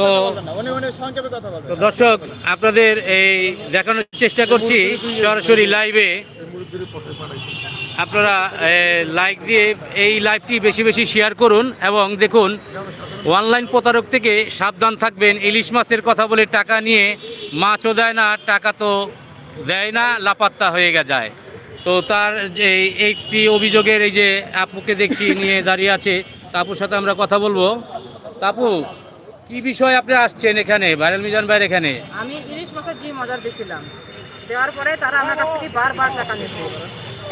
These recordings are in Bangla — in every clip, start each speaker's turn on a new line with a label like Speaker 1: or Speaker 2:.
Speaker 1: তো দর্শক আপনাদের এই দেখানোর চেষ্টা করছি সরাসরি লাইভে আপনারা লাইক দিয়ে এই লাইভটি বেশি বেশি শেয়ার করুন এবং দেখুন অনলাইন প্রতারক থেকে সাবধান থাকবেন ইলিশ মাছের কথা বলে টাকা নিয়ে মাছও দেয় না টাকা তো দেয় না লাপাত্তা হয়ে গে যায়। তো তার যে একটি অভিযোগের এই যে আপুকে দেখছি নিয়ে দাঁড়িয়ে আছে তাপুর সাথে আমরা কথা বলব। তাপু কি বিষয় আপনি আসছেন এখানে? ভাইরাল মিজান ভাইয়ের এখানে?
Speaker 2: আমি ইলিশ মাছের জিম অর্ডার দিয়েছিলাম দেওয়ার পরে তারা আমার কাছ থেকে বারবার টাকা নিচ্ছে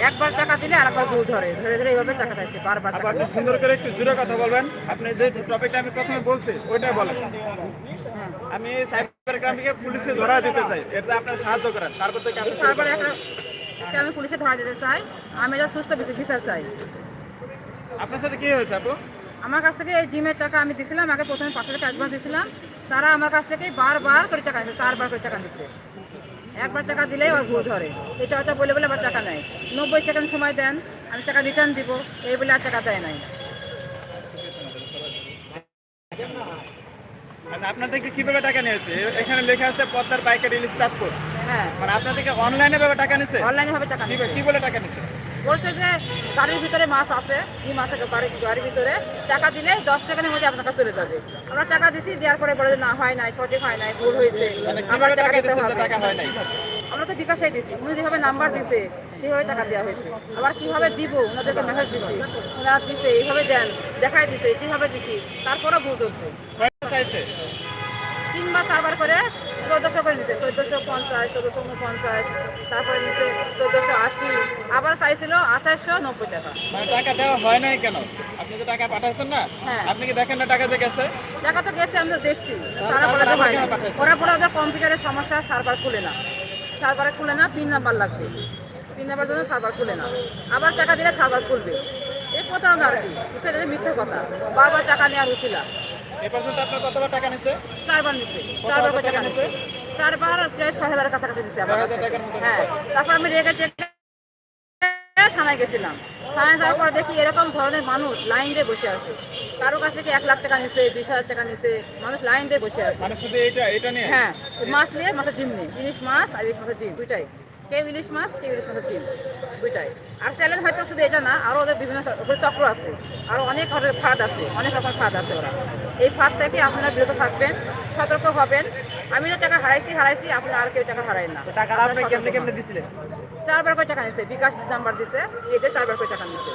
Speaker 2: একবার টাকা দিলে আরেকবার ঘুর ধরে ধরে ধরে এইভাবে টাকা চাইছে বারবার টাকা
Speaker 3: আপনি সুন্দর করে একটু জোরে কথা বলবেন। আপনি যে টপিকটা আমি প্রথমে বলছি ওইটাই বলেন।
Speaker 2: হ্যাঁ।
Speaker 3: আমি সাইবার ক্রাইমকে পুলিশে ধরা দিতে চাই এতে আপনার সাহায্য করেন। তারপর থেকে আপনি শুরু
Speaker 2: একটা আমি পুলিশে ধরা দিতে চাই। আমি এটা সুস্থ বিচার চাই।
Speaker 3: আপনার সাথে কি হয়েছে আপু?
Speaker 2: আমার কাছ থেকে এই জিমের টাকা আমি দিছিলাম আগে প্রথমে পাঁচশো টাকা অ্যাডভান্স দিয়েছিলাম তারা আমার কাছ থেকে বারবার করে টাকা নিচ্ছে চারবার করে টাকা নিচ্ছে একবার টাকা দিলেই আবার ভুল ধরে। এই টাকাটা বলে বলে আবার টাকা নেয় নব্বই সেকেন্ড সময় দেন আমি টাকা রিটার্ন দিব। এই বলে আর টাকা দেয় নাই।
Speaker 3: আচ্ছা আপনার থেকে কীভাবে টাকা নিয়েছে? এখানে লেখা আছে পদ্মার পাইকারি ইলিশ চাঁদপুর।
Speaker 2: হ্যাঁ।
Speaker 3: মানে আপনার থেকে অনলাইনে ভাবে টাকা নিয়েছে?
Speaker 2: অনলাইনে ভাবে টাকা
Speaker 3: কি বলে টাকা নিছে
Speaker 2: বলছে যে গাড়ির ভিতরে মাছ আছে এই মাছ গাড়ির ভিতরে। টাকা দিলে দশ সেকেন্ডের মধ্যে আপনার কাছে চলে যাবে। আমরা টাকা দিছি দেওয়ার পরে বলে যে না হয় নাই সঠিক হয় নাই ভুল হয়েছে।
Speaker 3: মানে কীভাবে
Speaker 2: টাকা দিতে হবে? আমরা তো বিকাশে দিছি উনি যেভাবে নাম্বার দিছে সেভাবে টাকা দেওয়া হয়েছে। আবার কীভাবে দিব? ওনাদেরকে মেসেজ দিছি। ওনারা দিছে এইভাবে দেন দেখাই দিছে সেভাবে দিছি। তারপরেও ভুল হচ্ছে।
Speaker 3: চাইছে?
Speaker 2: তিনবার চারবার করে চোদ্দোশো করে নিছে চোদ্দোশো পঞ্চাশ চোদ্দোশো উনপঞ্চাশ তারপরে নিছে চোদ্দোশো আশি আবার চাইছিল আঠাশশো নব্বই টাকা।
Speaker 3: মানে টাকা দেওয়া হয় নাই কেন? আপনি যে টাকা পাঠাইছেন না?
Speaker 2: হ্যাঁ।
Speaker 3: আপনি কি দেখেন না টাকা যে গেছে?
Speaker 2: টাকা তো গেছে আমি তো দেখছি। তারা যে হয় ওরা বলে ওদের কম্পিউটারের সমস্যা সার্ভার খুলে না। সার্ভারে খুলে না পিন নাম্বার লাগবে। পিন নাম্বার জন্য সার্ভার খুলে না। আবার টাকা দিলে সার্ভার খুলবে। এই প্রতারণা আর কি। এটা কথা। বারবার টাকা নেওয়ার উচিলা
Speaker 3: এ পর্যন্ত আপনার কতবার টাকা নিছে?
Speaker 2: চারবার নিছে। চারবার টাকা নিছে? চারবার প্রায় ছয় হাজারের কাছাকাছি নিছে আমার কাছ। থেকে। হ্যাঁ। তারপর আমি রেগে টেগে থানায় গেছিলাম। থানায় যাওয়ার পর দেখি এরকম ধরনের মানুষ লাইন দিয়ে বসে আছে। কারও কাছ থেকে এক লাখ টাকা নিছে বিশ হাজার টাকা নিছে। মানুষ লাইন দিয়ে বসে আছে।
Speaker 3: মানে
Speaker 2: হ্যাঁ। মাছ নিয়ে মাছের ডিম নিয়ে। ইলিশ মাছ আর ইলিশ মাছের ডিম দুইটাই। কেউ ইলিশ মাছ কেউ ইলিশ মাছের ডিম দুইটাই। আর চ্যালেঞ্জ হয়তো শুধু এটা না আরও ওদের বিভিন্ন চক্র আছে। আরও অনেক ফাঁদ আছে অনেক রকম ফাঁদ আছে ওরা। এই ফাঁদ থেকে আপনারা বিরত থাকবেন সতর্ক হবেন। আমি যে টাকা হারাইছি হারাইছি আপনারা আর কেউ টাকা হারাই না। আপনি চারবার করে টাকা নিছে? বিকাশ নাম্বার দিছে এতে চারবার করে টাকা নিছে?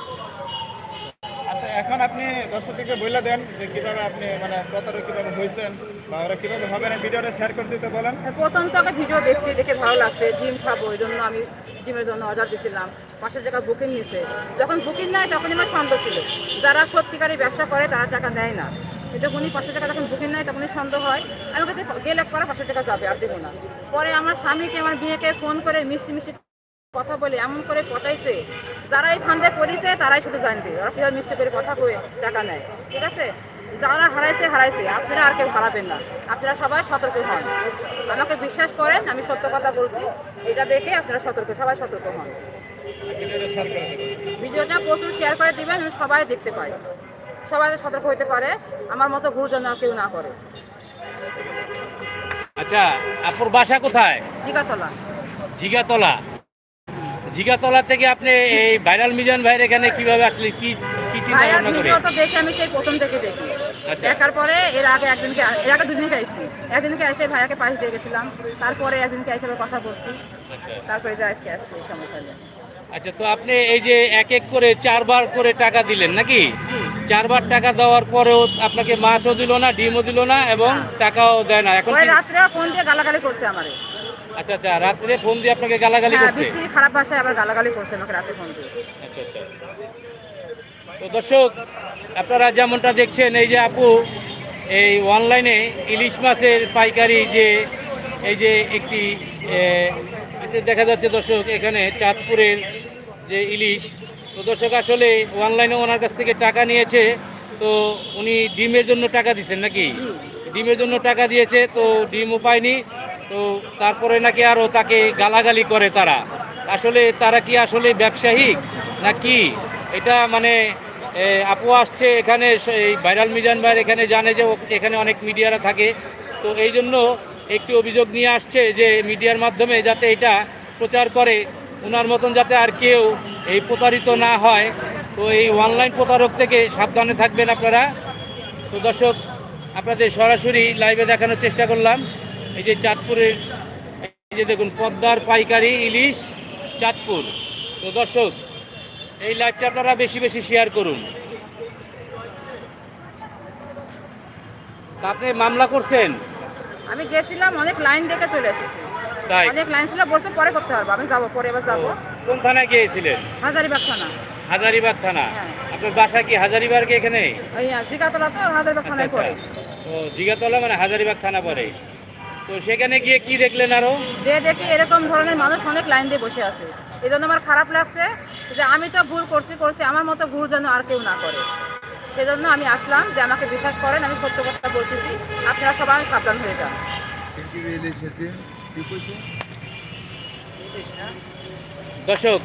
Speaker 3: আচ্ছা এখন আপনি দর্শকদেরকে বলে দেন যে কীভাবে আপনি মানে প্রতারক কীভাবে হয়েছেন বা ওরা কীভাবে হবে না, ভিডিওটা শেয়ার করে দিতে বলেন।
Speaker 2: প্রথম তো আগে ভিডিও দেখছি, দেখে ভালো লাগছে জিম খাব, এই জন্য আমি জিমের জন্য অর্ডার দিয়েছিলাম পাঁচশো টাকা বুকিং নিছে। যখন বুকিং নেয় তখন আমার সন্দেহ ছিল। যারা সত্যিকারই ব্যবসা করে, তারা টাকা দেয় না। কিন্তু উনি পাঁচশো টাকা যখন বুকিং নেয় তখনই সন্দেহ হয় আমার কাছে গেলে পরে পাঁচশো টাকা যাবে, আর দেবো না। পরে আমার স্বামীকে, আমার বিয়েকে ফোন করে মিষ্টি মিষ্টি কথা বলে, এমন করে পটাইছে যারা এই ফান্ডে পড়িছে তারাই শুধু জানবে। ওরা কীভাবে মিষ্টি করে কথা কয়ে টাকা নেয়। ঠিক আছে? যারা হারাইছে হারাইছে। আপনারা আর কেউ হারাবেন না। আপনারা সবাই সতর্ক হন। আমাকে বিশ্বাস করেন আমি সত্য কথা বলছি। এটা দেখে আপনারা সতর্ক সবাই সতর্ক হন।
Speaker 3: ভিডিওটা
Speaker 2: প্রচুর শেয়ার করে দিবেন সবাই দেখতে পায়। সবাই সতর্ক হতে পারে। আমার মতো ভুল যেন আর কেউ না করে।
Speaker 1: আচ্ছা আপুর বাসা কোথায়?
Speaker 2: জিগাতলা।
Speaker 1: জিগাতলা। জিগাতলা থেকে আপনি এই ভাইরাল মিজান ভাইয়ের এখানে কীভাবে আসলে কি কি চিন্তা
Speaker 2: ভিডিও তো দেখে আমি সেই প্রথম থেকে দেখি।
Speaker 1: আচ্ছা।
Speaker 2: দেখার পরে এর আগে একদিনকে এর আগে দুদিনকে আইসি একদিনকে এসে ভাইয়াকে পাশ দিয়ে গেছিলাম। তারপরে একদিনকে এসে কথা বলছি। তারপরে যে আজকে আসছি এই সমস্যা
Speaker 1: আচ্ছা তো আপনি এই যে এক এক করে চারবার করে টাকা দিলেন নাকি? চারবার টাকা দেওয়ার পরেও আপনাকে মাছও দিল না ডিমও দিল না এবং টাকাও দেয় না। এখন
Speaker 2: ওই রাত্রে ফোন দিয়ে গালাগালি করছে আমারে।
Speaker 1: আচ্ছা আচ্ছা রাত্রে ফোন দিয়ে আপনাকে গালাগালি
Speaker 2: হ্যাঁ
Speaker 1: করছে?
Speaker 2: বিচ্ছিরি খারাপ ভাষায় আবার গালাগালি করছে আমাকে রাতে ফোন দিয়ে।
Speaker 1: আচ্ছা আচ্ছা। তো দর্শক আপনারা যেমনটা দেখছেন এই যে আপু এই অনলাইনে ইলিশ মাছের পাইকারি যে এই যে একটি দেখা যাচ্ছে দর্শক এখানে চাঁদপুরের যে ইলিশ। তো দর্শক আসলে অনলাইনে ওনার কাছ থেকে টাকা নিয়েছে তো উনি ডিমের জন্য টাকা দিচ্ছেন নাকি? ডিমের জন্য টাকা দিয়েছে তো ডিমও পায়নি তো তারপরে নাকি আরও তাকে গালাগালি করে তারা। আসলে তারা কি আসলে ব্যবসায়িক না কি এটা মানে আপু আসছে এখানে এই ভাইরাল মিজান ভাইয়ের এখানে জানে যে এখানে অনেক মিডিয়ারা থাকে। তো এই জন্য একটি অভিযোগ নিয়ে আসছে যে মিডিয়ার মাধ্যমে যাতে এটা প্রচার করে ওনার মতন যাতে আর কেউ এই প্রতারিত না হয়। তো এই অনলাইন প্রতারক থেকে সাবধানে থাকবেন আপনারা। তো দর্শক, আপনাদের সরাসরি লাইভে দেখানোর চেষ্টা করলাম। এই যে চাঁদপুরের এই যে দেখুন পদ্মার পাইকারি ইলিশ চাঁদপুর। তো দর্শক এই লাইভটা আপনারা বেশি বেশি শেয়ার করুন। তা আপনি মামলা করছেন?
Speaker 2: আমি গেছিলাম অনেক লাইন দেখে চলে এসেছি।
Speaker 1: তাই?
Speaker 2: অনেক লাইন ছিল বলছে পরে করতে পারব আমি যাব পরে এবার যাব।
Speaker 1: কোন থানায় গিয়েছিলেন?
Speaker 2: হাজারিবাগ থানা।
Speaker 1: হাজারিবাগ থানা।
Speaker 2: হ্যাঁ।
Speaker 1: আপনার বাসা কি হাজারিবাগে এখানে?
Speaker 2: ওই জিগাতলা তো হাজারিবাগ
Speaker 1: আচ্ছা,
Speaker 2: থানায় পড়ে।
Speaker 1: ও জিগাতলা মানে হাজারিবাগ থানা পরে তো সেখানে গিয়ে কি দেখলেন আরও?
Speaker 2: যে দেখি এরকম ধরনের মানুষ অনেক লাইন দিয়ে বসে আছে। এই জন্য আমার খারাপ লাগছে যে আমি তো ভুল করছি করছি আমার মতো ভুল যেন আর কেউ না করে। সেজন্য আমি আসলাম যে আমাকে বিশ্বাস করেন আমি সত্য কথা বলতেছি। আপনারা সবাই সাবধান হয়ে যান।
Speaker 1: দর্শক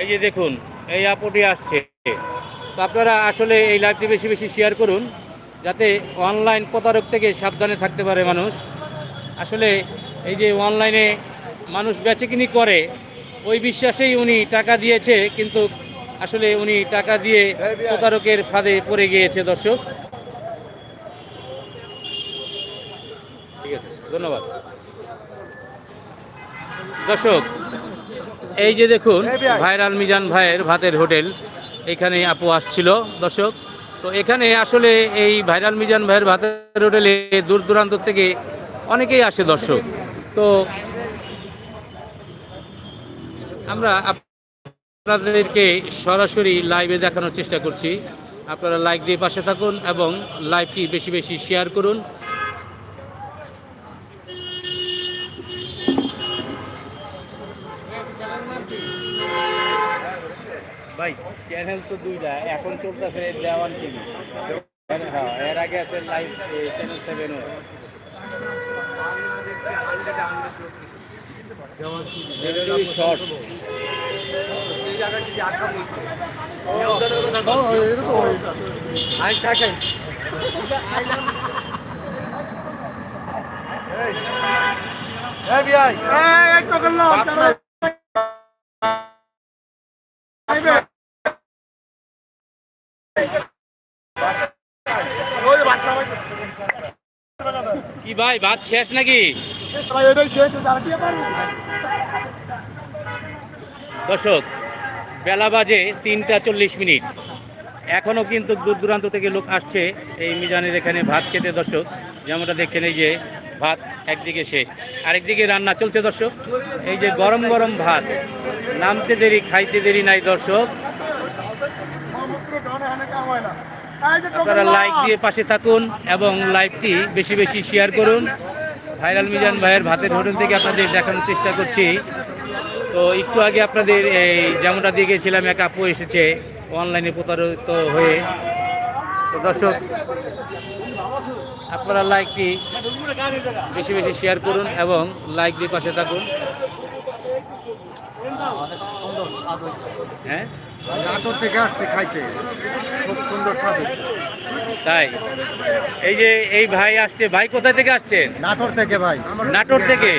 Speaker 1: এই যে দেখুন এই আপুটি আসছে। তো আপনারা আসলে এই লাইভটি বেশি বেশি শেয়ার করুন। যাতে অনলাইন প্রতারক থেকে সাবধানে থাকতে পারে মানুষ। আসলে এই যে অনলাইনে মানুষ বেচেকিনি করে, ওই বিশ্বাসেই উনি টাকা দিয়েছে, কিন্তু আসলে উনি টাকা দিয়ে প্রতারকের ফাঁদে পড়ে গিয়েছে দর্শক। ঠিক আছে, ধন্যবাদ। দর্শক, এই যে দেখুন, ভাইরাল মিজান ভাইয়ের ভাতের হোটেল, এখানে আপু আসছিল। দর্শক তো এখানে আসলে এই ভাইরাল মিজান ভাইয়ের ভাতের হোটেলে দূর দূরান্ত থেকে অনেকেই আসে দর্শক। তো আমরা আপনাদেরকে সরাসরি লাইভে দেখানোর চেষ্টা করছি। আপনারা লাইক দিয়ে পাশে থাকুন এবং লাইভটি বেশি বেশি শেয়ার করুন। ভাই চ্যানেল তো দুইটা এখন চলতেছে দেওয়ান টিভি হ্যাঁ এর আগে আছে লাইভ চ্যানেল সেভেনও শর্ট কি ভাই ভাত শেষ নাকি? দর্শক বেলা বাজে তিনটা চল্লিশ মিনিট। এখনও কিন্তু দূর দূরান্ত থেকে লোক আসছে এই মিজানের এখানে ভাত খেতে দর্শক। যেমনটা দেখছেন এই যে ভাত একদিকে শেষ আরেকদিকে রান্না চলছে দর্শক। এই যে গরম গরম ভাত নামতে দেরি খাইতে দেরি নাই দর্শক। আপনারা লাইক দিয়ে পাশে থাকুন এবং লাইভটি বেশি বেশি শেয়ার করুন। ভাইরাল মিজান ভাইয়ের ভাতের হোটেল থেকে আপনাদের দেখানোর চেষ্টা করছি। তো একটু আগে আপনাদের এই যেমনটা দিয়ে গেছিলাম এক আপু এসেছে অনলাইনে প্রতারিত হয়ে। তো দর্শক আপনারা লাইকটি বেশি বেশি শেয়ার করুন এবং লাইক দিয়ে পাশে থাকুন।
Speaker 4: অনেক সুন্দর স্বাদ হয়েছে।
Speaker 1: হ্যাঁ?
Speaker 4: নাটোর থেকে আসছে খাইতে। খুব সুন্দর স্বাদ
Speaker 1: তাই? এই যে এই ভাই আসছে ভাই কোথায় থেকে আসছেন
Speaker 4: নাটোর থেকে ভাই।
Speaker 1: নাটোর থেকে?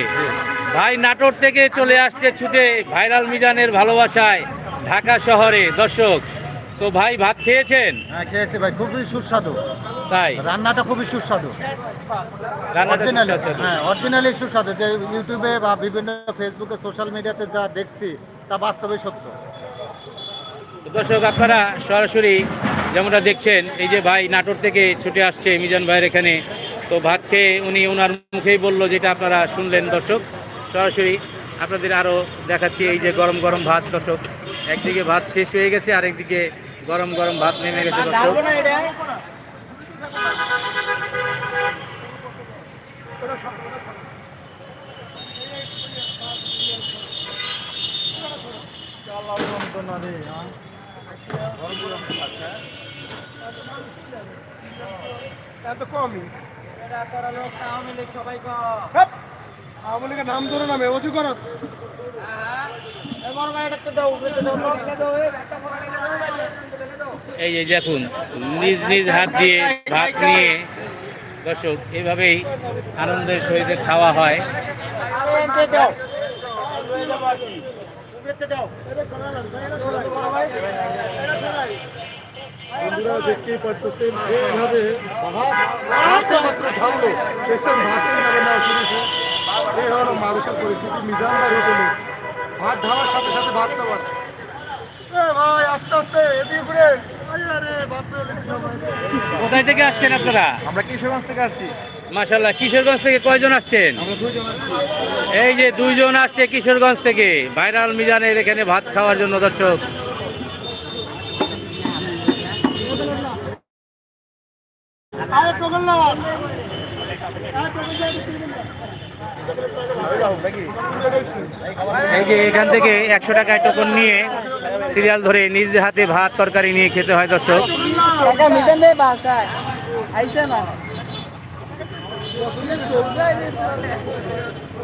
Speaker 1: ভাই নাটোর থেকে চলে আসছে ছুটে ভাইরাল মিজানের ভালোবাসায় ঢাকা শহরে। দর্শক তো ভাই ভাত খেয়েছেন?
Speaker 4: হ্যাঁ খেয়েছি ভাই খুবই সুস্বাদু।
Speaker 1: তাই?
Speaker 4: রান্নাটা খুবই সুস্বাদু। অরিজিনালি। হ্যাঁ অরিজিনালি সুস্বাদু। যে ইউটিউবে বা বিভিন্ন ফেসবুকে সোশ্যাল মিডিয়াতে যা দেখছি তা বাস্তবে সত্য।
Speaker 1: দর্শক আপনারা সরাসরি যেমনটা দেখছেন এই যে ভাই নাটোর থেকে ছুটে আসছে মিজান ভাইয়ের এখানে তো ভাত খেয়ে উনি ওনার মুখেই বলল যেটা আপনারা শুনলেন দর্শক। সরাসরি আপনাদের আরও দেখাচ্ছি এই যে গরম গরম ভাত দর্শক। একদিকে ভাত শেষ হয়ে গেছে আর একদিকে গরম গরম ভাত নেমে গেছে দর্শক।
Speaker 3: এত কমই। আওয়ামী লীগের নাম ধরে নামে অজু করো।
Speaker 1: এই যে দেখুন নিজ নিজ হাত দিয়ে ভাত নিয়ে দর্শক এভাবেই আনন্দের সহিত খাওয়া হয়।
Speaker 4: বন্ধুরা দেখতেই পারতেছেন এইভাবে মাত্র ঢাললো দেশের ভাতের নামে নেওয়া শুরু এই হলো মানুষের পরিস্থিতি মিজানদার হোটেলে ভাত ঢালার সাথে সাথে ভাত দেওয়ার ভাই আস্তে আস্তে এদিকে আমরা।
Speaker 1: কোথায় থেকে আসছেন আপনারা?
Speaker 3: আমরা কিশোরগঞ্জ থেকে আসছি।
Speaker 1: মাশাল্লাহ কিশোরগঞ্জ থেকে কয়জন আসছেন?
Speaker 3: আমরা দুজন আসছি।
Speaker 1: এই যে দুইজন আসছে কিশোরগঞ্জ থেকে। ভাইরাল মিজানের এখানে ভাত খাওয়ার জন্য দর্শক। এই যে এখান থেকে একশো টাকায় টোকন নিয়ে সিরিয়াল ধরে নিজ হাতে ভাত তরকারি নিয়ে খেতে হয় দর্শক।
Speaker 2: না?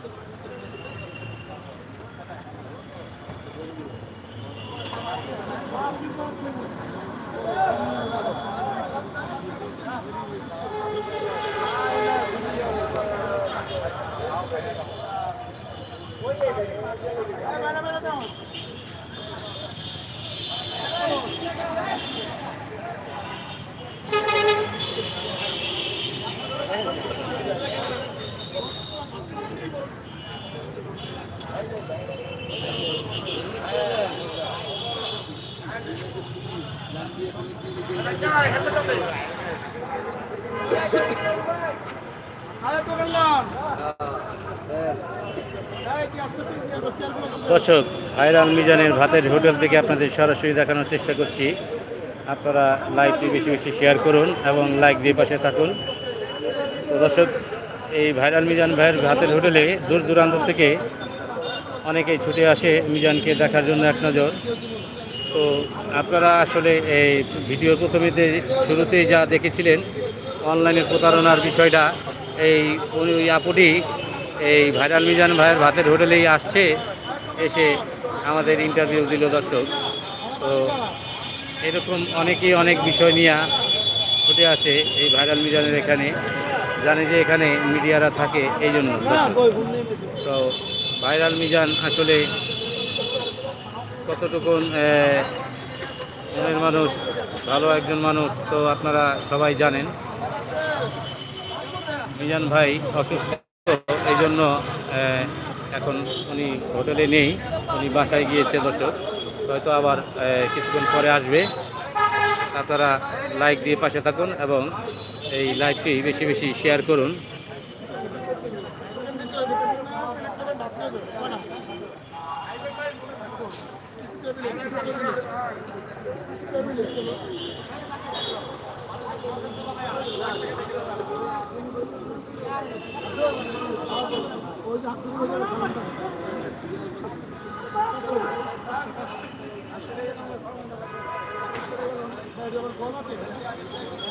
Speaker 4: something.
Speaker 1: দর্শক, ভাইরাল মিজানের ভাতের হোটেল থেকে আপনাদের সরাসরি দেখানোর চেষ্টা করছি। আপনারা লাইভটি বেশি বেশি শেয়ার করুন এবং লাইক দিয়ে পাশে থাকুন। তো দর্শক এই ভাইরাল মিজান ভাইয়ের ভাতের হোটেলে দূর দূরান্ত থেকে অনেকেই ছুটে আসে মিজানকে দেখার জন্য এক নজর। তো আপনারা আসলে এই ভিডিও প্রথমেতে শুরুতেই যা দেখেছিলেন অনলাইনে প্রতারণার বিষয়টা, এই ওই আপুটি এই ভাইরাল মিজান ভাইয়ের ভাতের হোটেলেই আসছে, এসে আমাদের ইন্টারভিউ দিল দর্শক। তো এরকম অনেকেই অনেক বিষয় নিয়ে ছুটে আসে এই ভাইরাল মিজানের এখানে। জানে যে এখানে মিডিয়ারা থাকে এই জন্য তো ভাইরাল মিজান আসলে কতটুকুন মনের মানুষ, ভালো একজন মানুষ তো আপনারা সবাই জানেন। মিজান ভাই অসুস্থ এই জন্য এখন উনি হোটেলে নেই, উনি বাসায় গিয়েছে দর্শক। হয়তো আবার কিছুক্ষণ পরে আসবে। আপনারা লাইক দিয়ে পাশে থাকুন এবং এই লাইভটি বেশি বেশি শেয়ার করুন।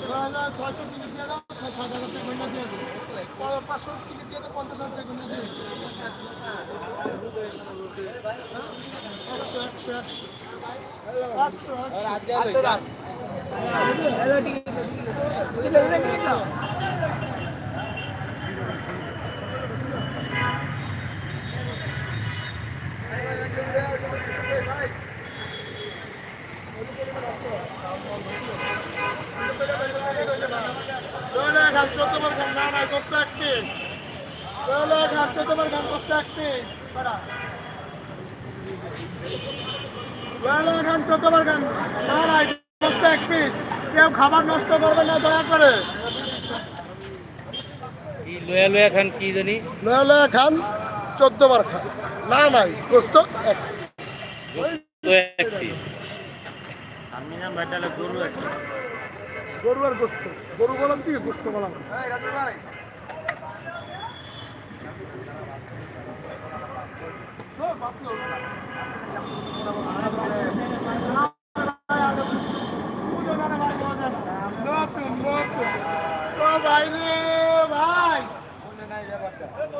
Speaker 4: টিকিট দিয়ে দাও ছয় হাজার টাকা গন্ডা দিয়ে দাও পাঁচশো টিকিট দিয়ে দাও পঞ্চাশ হাজার টাকা গন্ডা দিয়ে একশো একশো একশো একশো একশো Böyle kan চোদ্দ বার খান না না কষ্ট খান কষ্ট এক পিস না নাই এক পিস কেউ খাবার নষ্ট করবে না দয়া করে।
Speaker 1: এই লোয়া লোয়া খান কি জানি?
Speaker 4: লয়ালা খান চোদ্দবার খান। না নাই গোস্ত এক।
Speaker 1: এক পিস
Speaker 4: গরু আর গোস্ত। গরু বলাম কি? গোস্ত বলাম। ভাই রে ভাই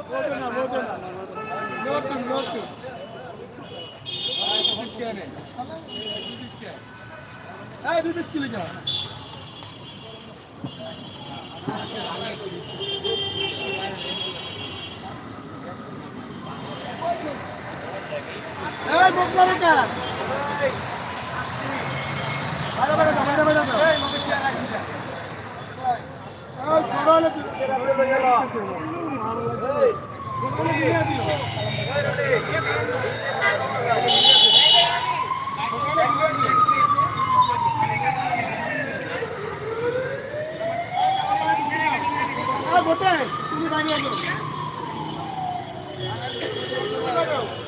Speaker 4: বোঝে না বোঝে না নতুন নতুন এই দুই পিস কিলো যা এই মুখলা রেখা বাইরে বাইরে যা বাইরে বাইরে যা এই সরালে এই গোটে তুমি বাইরে যাও